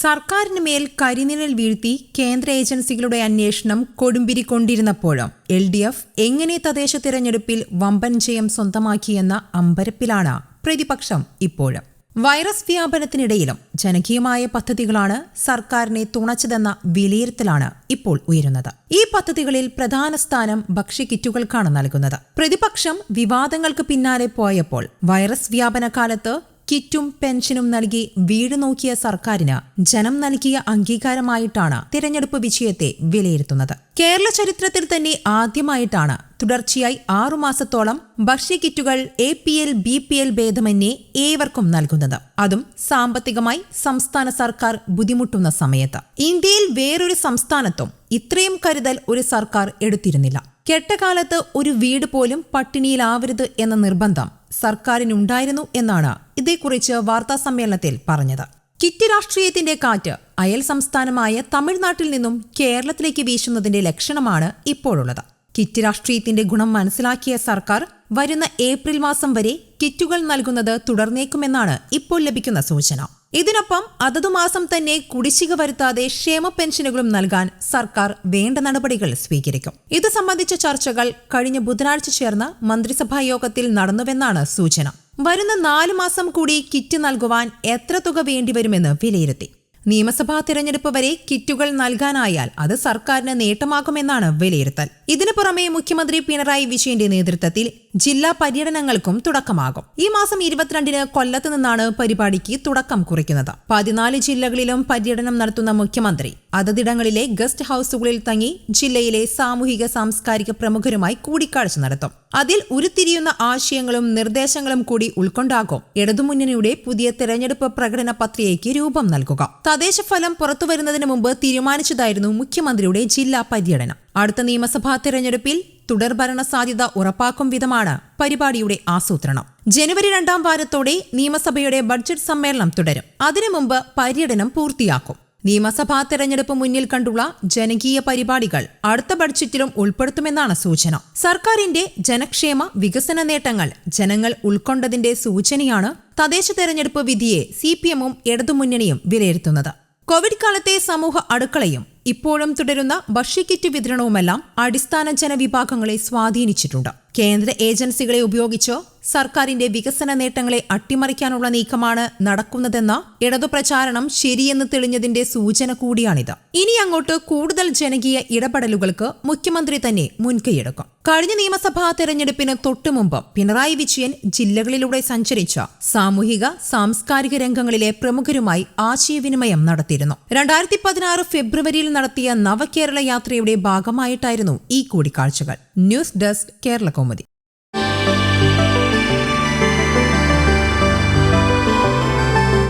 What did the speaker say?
സർക്കാരിന് മേൽ കരിനിഴൽ വീഴ്ത്തി കേന്ദ്ര ഏജൻസികളുടെ അന്വേഷണം കൊടുമ്പിരി കൊണ്ടിരുന്നപ്പോഴും എൽ ഡി എഫ് എങ്ങനെ തദ്ദേശ തിരഞ്ഞെടുപ്പിൽ വമ്പൻ ജയം സ്വന്തമാക്കിയെന്ന അമ്പരപ്പിലാണ് പ്രതിപക്ഷം ഇപ്പോഴും. വൈറസ് വ്യാപനത്തിനിടയിലും ജനകീയമായ പദ്ധതികളാണ് സർക്കാരിനെ തുണച്ചതെന്ന വിലയിരുത്തലാണ് ഇപ്പോൾ ഉയരുന്നത്. ഈ പദ്ധതികളിൽ പ്രധാന സ്ഥാനം ഭക്ഷ്യക്കിറ്റുകൾക്കാണ് നൽകുന്നത്. പ്രതിപക്ഷം വിവാദങ്ങൾക്ക് പിന്നാലെ പോയപ്പോൾ വൈറസ് വ്യാപന കാലത്ത് കിറ്റും പെൻഷനും നൽകി വീട് നോക്കിയ സർക്കാരിന് ജനം നൽകിയ അംഗീകാരമായിട്ടാണ് തിരഞ്ഞെടുപ്പ് വിജയത്തെ വിലയിരുത്തുന്നത്. കേരള ചരിത്രത്തിൽ തന്നെ ആദ്യമായിട്ടാണ് തുടർച്ചയായി ആറുമാസത്തോളം ഭക്ഷ്യക്കിറ്റുകൾ A P L B P L ഭേദമന്യേ ഏവർക്കും നൽകുന്നത്. അതും സാമ്പത്തികമായി സംസ്ഥാന സർക്കാർ ബുദ്ധിമുട്ടുന്ന സമയത്ത്. ഇന്ത്യയിൽ വേറൊരു സംസ്ഥാനത്തും ഇത്രയും കരുതൽ ഒരു സർക്കാർ എടുത്തിരുന്നില്ല. കെട്ടകാലത്ത് ഒരു വീട് പോലും പട്ടിണിയിലാവരുത് എന്ന നിർബന്ധം സർക്കാരിനുണ്ടായിരുന്നു എന്നാണ് ഇതേക്കുറിച്ച് വാർത്താ സമ്മേളനത്തിൽ പറഞ്ഞത്. കിറ്റ് രാഷ്ട്രീയത്തിന്റെ കാറ്റ് അയൽ സംസ്ഥാനമായ തമിഴ്നാട്ടിൽ നിന്നും കേരളത്തിലേക്ക് വീശുന്നതിന്റെ ലക്ഷണമാണ് ഇപ്പോഴുള്ളത്. കിറ്റ് രാഷ്ട്രീയത്തിന്റെ ഗുണം മനസ്സിലാക്കിയ സർക്കാർ വരുന്ന ഏപ്രിൽ മാസം വരെ കിറ്റുകൾ നൽകുന്നത് തുടർന്നേക്കുമെന്നാണ് ഇപ്പോൾ ലഭിക്കുന്ന സൂചന. ഇതിനൊപ്പം അതതു മാസം തന്നെ കുടിശ്ശിക വരുത്താതെ ക്ഷേമ പെൻഷനുകളും നൽകാൻ സർക്കാർ വേണ്ട നടപടികൾ സ്വീകരിക്കും. ഇത് സംബന്ധിച്ച ചർച്ചകൾ കഴിഞ്ഞ ബുധനാഴ്ച ചേർന്ന മന്ത്രിസഭാ യോഗത്തിൽ നടന്നുവെന്നാണ് സൂചന. വരുന്ന നാലു മാസം കൂടി കിറ്റ് നൽകുവാൻ എത്ര തുക വേണ്ടിവരുമെന്ന് വിലയിരുത്തി. നിയമസഭാ തിരഞ്ഞെടുപ്പ് വരെ കിറ്റുകൾ നൽകാനായാൽ അത് സർക്കാരിന് നേട്ടമാകുമെന്നാണ് വിലയിരുത്തൽ. ഇതിനു പുറമെ മുഖ്യമന്ത്രി പിണറായി വിജയന്റെ നേതൃത്വത്തിൽ ജില്ലാ പര്യടനങ്ങൾക്കും തുടക്കമാകും. ഈ മാസം ഇരുപത്തിരണ്ടിന് കൊല്ലത്ത് നിന്നാണ് പരിപാടിക്ക് തുടക്കം കുറിക്കുന്നത്. പതിനാല് ജില്ലകളിലും പര്യടനം നടത്തുന്ന മുഖ്യമന്ത്രി അതതിടങ്ങളിലെ ഗസ്റ്റ് ഹൌസുകളിൽ തങ്ങി ജില്ലയിലെ സാമൂഹിക സാംസ്കാരിക പ്രമുഖരുമായി കൂടിക്കാഴ്ച നടത്തും. അതിൽ ഉരുത്തിരിയുന്ന ആശയങ്ങളും നിർദ്ദേശങ്ങളും കൂടി ഉൾക്കൊണ്ടാകും ഇടതുമുന്നണിയുടെ പുതിയ തെരഞ്ഞെടുപ്പ് പ്രകടന പത്രികയ്ക്ക് രൂപം നൽകുക. തദ്ദേശ ഫലം പുറത്തുവരുന്നതിന് മുമ്പ് തീരുമാനിച്ചതായിരുന്നു മുഖ്യമന്ത്രിയുടെ ജില്ലാ പര്യടനം. അടുത്ത നിയമസഭാ തെരഞ്ഞെടുപ്പിൽ തുടർഭരണ സാധ്യത ഉറപ്പാക്കും വിധമാണ് പരിപാടിയുടെ ആസൂത്രണം. ജനുവരി രണ്ടാം വാരത്തോടെ നിയമസഭയുടെ ബഡ്ജറ്റ് സമ്മേളനം തുടരും. അതിനു മുമ്പ് പര്യടനം പൂർത്തിയാക്കും. നിയമസഭാ തെരഞ്ഞെടുപ്പ് മുന്നിൽ കണ്ടുള്ള ജനകീയ പരിപാടികൾ അടുത്ത ബഡ്ജറ്റിലും ഉൾപ്പെടുത്തുമെന്നാണ് സൂചന. സർക്കാരിന്റെ ജനക്ഷേമ വികസന നേട്ടങ്ങൾ ജനങ്ങൾ ഉൾക്കൊണ്ടതിന്റെ സൂചനയാണ് തദ്ദേശ തെരഞ്ഞെടുപ്പ് വിധിയെ സി പി എമ്മും ഇടതുമുന്നണിയും വിലയിരുത്തുന്നത്. കോവിഡ് കാലത്തെ സമൂഹ അടുക്കളയും ഇപ്പോഴും തുടരുന്ന ഭക്ഷ്യക്കിറ്റ് വിതരണവുമെല്ലാം അടിസ്ഥാന ജനവിഭാഗങ്ങളെ സ്വാധീനിച്ചിട്ടുണ്ട്. കേന്ദ്ര ഏജൻസികളെ ഉപയോഗിച്ച് സർക്കാരിന്റെ വികസന നേട്ടങ്ങളെ അട്ടിമറിക്കാനുള്ള നീക്കമാണ് നടക്കുന്നതെന്ന ഇടതു പ്രചാരണം ശരിയെന്ന് തെളിഞ്ഞതിന്റെ സൂചന കൂടിയാണിത്. ഇനി അങ്ങോട്ട് കൂടുതൽ ജനകീയ ഇടപെടലുകൾക്ക് മുഖ്യമന്ത്രി തന്നെ മുൻകൈയെടുക്കും. കഴിഞ്ഞ നിയമസഭാ തെരഞ്ഞെടുപ്പിന് തൊട്ടുമുമ്പ് പിണറായി വിജയൻ ജില്ലകളിലൂടെ സഞ്ചരിച്ച സാമൂഹിക സാംസ്കാരിക രംഗങ്ങളിലെ പ്രമുഖരുമായി ആശയവിനിമയം നടത്തിയിരുന്നു. രണ്ടായിരത്തി പതിനാറ് ഫെബ്രുവരിയിൽ നടത്തിയ നവകേരള യാത്രയുടെ ഭാഗമായിട്ടായിരുന്നു ഈ കൂടിക്കാഴ്ചകൾ. News desk Kerala Kaumudi